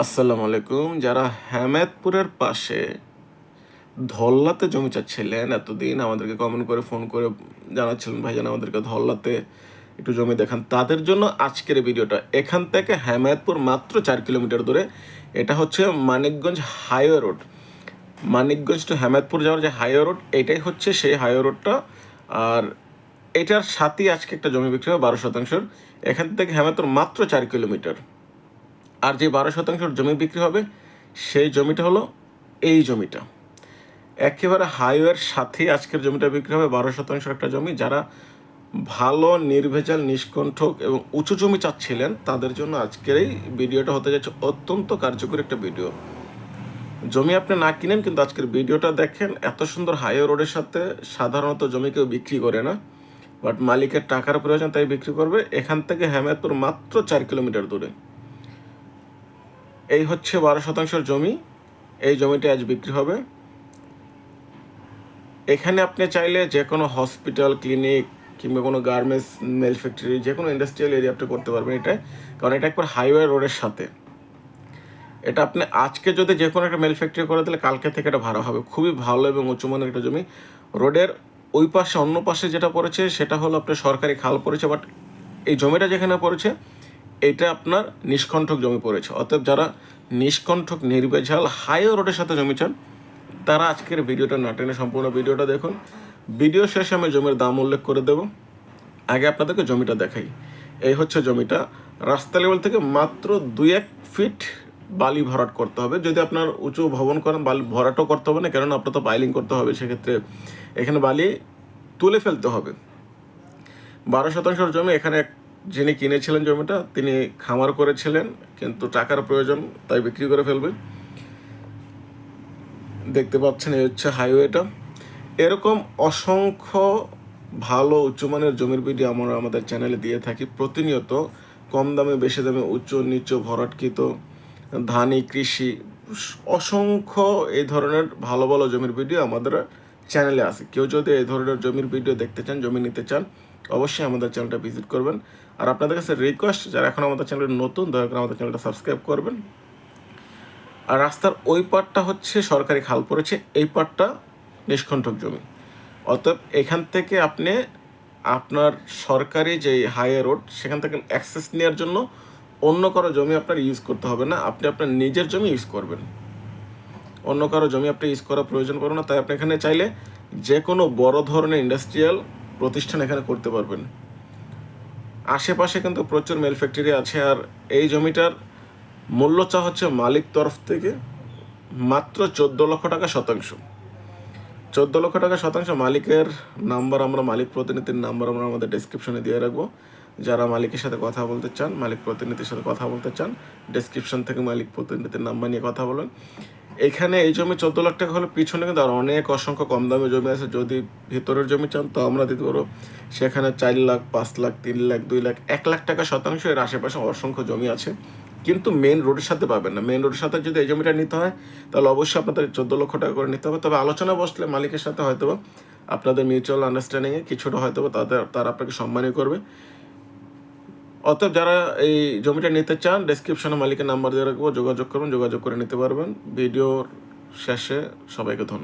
আসসালামু আলাইকুম। যারা হ্যামেদপুরের পাশে ধল্লাতে জমি চাচ্ছিলেন, এতদিন আমাদেরকে কমেন্ট করে ফোন করে জানাচ্ছিলেন, ভাইজান, আমাদেরকে ধল্লাতে একটু জমি দেখান। তাদের জন্য আজকের ভিডিওটা। এখান থেকে হ্যামেদপুর মাত্র চার কিলোমিটার দূরে। এটা হচ্ছে Manikganj highway road. Manikganj to Hamedpur যাওয়ার যে হাইওয়ে রোড, এটাই হচ্ছে সেই হাইওয়ে রোডটা। আর এটার সাথেই আজকে একটা জমি বিক্রি হবে বারো শতাংশের। এখান থেকে হ্যামেদপুর মাত্র চার কিলোমিটার। আর যে বারো শতাংশের জমি বিক্রি হবে, সেই জমিটা হলো এই জমিটা। একেবারে হাইওয়ের সাথেই আজকের জমিটা বিক্রি হবে বারো শতাংশ একটা জমি। যারা ভালো, নির্ভেজাল, নিষ্কণ্ঠক এবং উঁচু জমি চাচ্ছিলেন, তাদের জন্য আজকের এই ভিডিওটা হতে যাচ্ছে অত্যন্ত কার্যকরী একটা ভিডিও। জমি আপনি না কিনেন, কিন্তু আজকের ভিডিওটা দেখেন, এত সুন্দর হাইওয়ে রোডের সাথে সাধারণত জমি কেউ বিক্রি করে না, বাট মালিকের টাকার প্রয়োজন তাই বিক্রি করবে। এখান থেকে হেমায়তপুর মাত্র চার কিলোমিটার দূরে। এই হচ্ছে বারো শতাংশের জমি। এই জমিটা আজ বিক্রি হবে। এখানে আপনি চাইলে যে কোনো হসপিটাল, ক্লিনিক কিংবা কোনো গার্মেন্টস, মেল ফ্যাক্টরি, যে কোনো ইন্ডাস্ট্রিয়াল এরিয়া আপনি করতে পারবেন এটা। কারণ এটা একবার হাইওয়ে রোডের সাথে। এটা আপনি আজকে যদি যে কোনো একটা মেল ফ্যাক্টরি করে দিলে কালকে থেকে এটা ভাড়া হবে। খুবই ভালো এবং উঁচুমানের একটা জমি। রোডের ওই পাশে, অন্য পাশে যেটা পড়েছে, সেটা হলো আপনার সরকারি খাল পড়েছে, বাট এই জমিটা যেখানে পড়েছে এটা আপনার নিষ্কণ্ঠক জমি পড়েছে। অতএব যারা নিষ্কণ্ঠক নির্বেঝাল হাইওয়ে রোডের সাথে জমি চান, তারা আজকের ভিডিওটা না টেনে সম্পূর্ণ ভিডিওটা দেখুন। ভিডিও শেষে আমি জমির দাম উল্লেখ করে দেব। আগে আপনাদেরকে জমিটা দেখাই। এই হচ্ছে জমিটা। রাস্তা লেভেল থেকে মাত্র দুই এক ফিট বালি ভরাট করতে হবে। যদি আপনার উঁচু ভবন করেন, বালি ভরাটও করতে হবে না, কেননা আপনার তো পাইলিং করতে হবে। সেক্ষেত্রে এখানে বালি তুলে ফেলতে হবে। বারো শতাংশের জমি এখানে যিনি কিনেছিলেন জমিটা, তিনি খামার করেছিলেন, কিন্তু টাকার প্রয়োজন, তাই বিক্রি করে ফেলবেন। দেখতে পাচ্ছেন, এই হচ্ছে হাইওয়েটা। এরকম অসংখ্য ভালো উচ্চমানের জমির ভিডিও আমরা আমাদের চ্যানেলে দিয়ে থাকি। প্রতিনিয়ত কম দামে, বেশি দামে উচ্চ, নিচ, ভরাটকৃত, ধানি, কৃষি, অসংখ্য এই ধরনের ভালো ভালো জমির ভিডিও আমাদের চ্যানেলে আছে। কেউ যদি এই ধরনের জমির ভিডিও দেখতে চান, জমি নিতে চান, অবশ্যই আমাদের চ্যানেলটা ভিজিট করবেন। আর আপনাদের কাছে রিকোয়েস্ট যারা এখন আমাদের চ্যানেলে নতুন, দয়া করে আমাদের চ্যানেলটা সাবস্ক্রাইব করবেন। আর রাস্তার ওই পাটটা হচ্ছে সরকারি খাল পড়েছে, এই পাটটা নিষ্কণ্ঠক জমি। অতএব এখান থেকে আপনি আপনার সরকারি যে হাইওয়ে রোড সেখান থেকে অ্যাক্সেস নেওয়ার জন্য অন্য কারও জমি আপনার ইউজ করতে হবে না। আপনি আপনার নিজের জমি ইউজ করবেন। অন্য কারও জমি আপনি ইউজ করার প্রয়োজন পড়বে না, তাই আপনি এখানে চাইলে যে কোনো বড় ধরনের ইন্ডাস্ট্রিয়াল প্রতিষ্ঠান এখানে করতে পারবেন। আশেপাশে কিন্তু প্রচুর মেল ফ্যাক্টরি আছে, আর এই জমিটার মূল্য চা হচ্ছে মালিক তরফ থেকে মাত্র চোদ্দ লক্ষ টাকা শতাংশ। চোদ্দ লক্ষ টাকা শতাংশ মালিকের নাম্বার আমরা, মালিক প্রতিনিধির নাম্বার আমরা আমাদের ডেসক্রিপশনে দিয়ে রাখব। যারা মালিকের সাথে কথা বলতে চান, মালিক প্রতিনিধির সাথে কথা বলতে চান ডেসক্রিপশন থেকে মালিক প্রতিনিধির নাম্বার নিয়ে কথা বলেন। এখানে এই জমি চোদ্দ লাখ টাকা হলে পিছনে কিন্তু আর অনেক অসংখ্য কম দামে জমি আছে। যদি ভিতরের জমি চান তো আমরা দিতে পারব। সেখানে চার লাখ, পাঁচ লাখ, তিন লাখ, দুই লাখ, এক লাখ টাকা শতাংশ এর আশেপাশে অসংখ্য জমি আছে। কিন্তু মেন রোডের সাথে পাবেন না। মেন রোডের সাথে যদি এই জমিটা নিতে হয়, তাহলে অবশ্যই আপনাদের চোদ্দ লক্ষ টাকা করে নিতে হবে। তবে আলোচনা বসলে মালিকের সাথে হয়তো আপনাদের মিউচুয়াল আন্ডারস্ট্যান্ডিংয়ে কিছুটা হয়তো তাদের, তারা আপনাকে সম্মানই করবে। অতএব যারা এই জমিটা নিতে চান ডেসক্রিপশনে মালিকের নাম্বার দিয়ে রাখব, যোগাযোগ করবেন যোগাযোগ করে নিতে পারবেন। ভিডিওর শেষে সবাইকে ধন্যবাদ।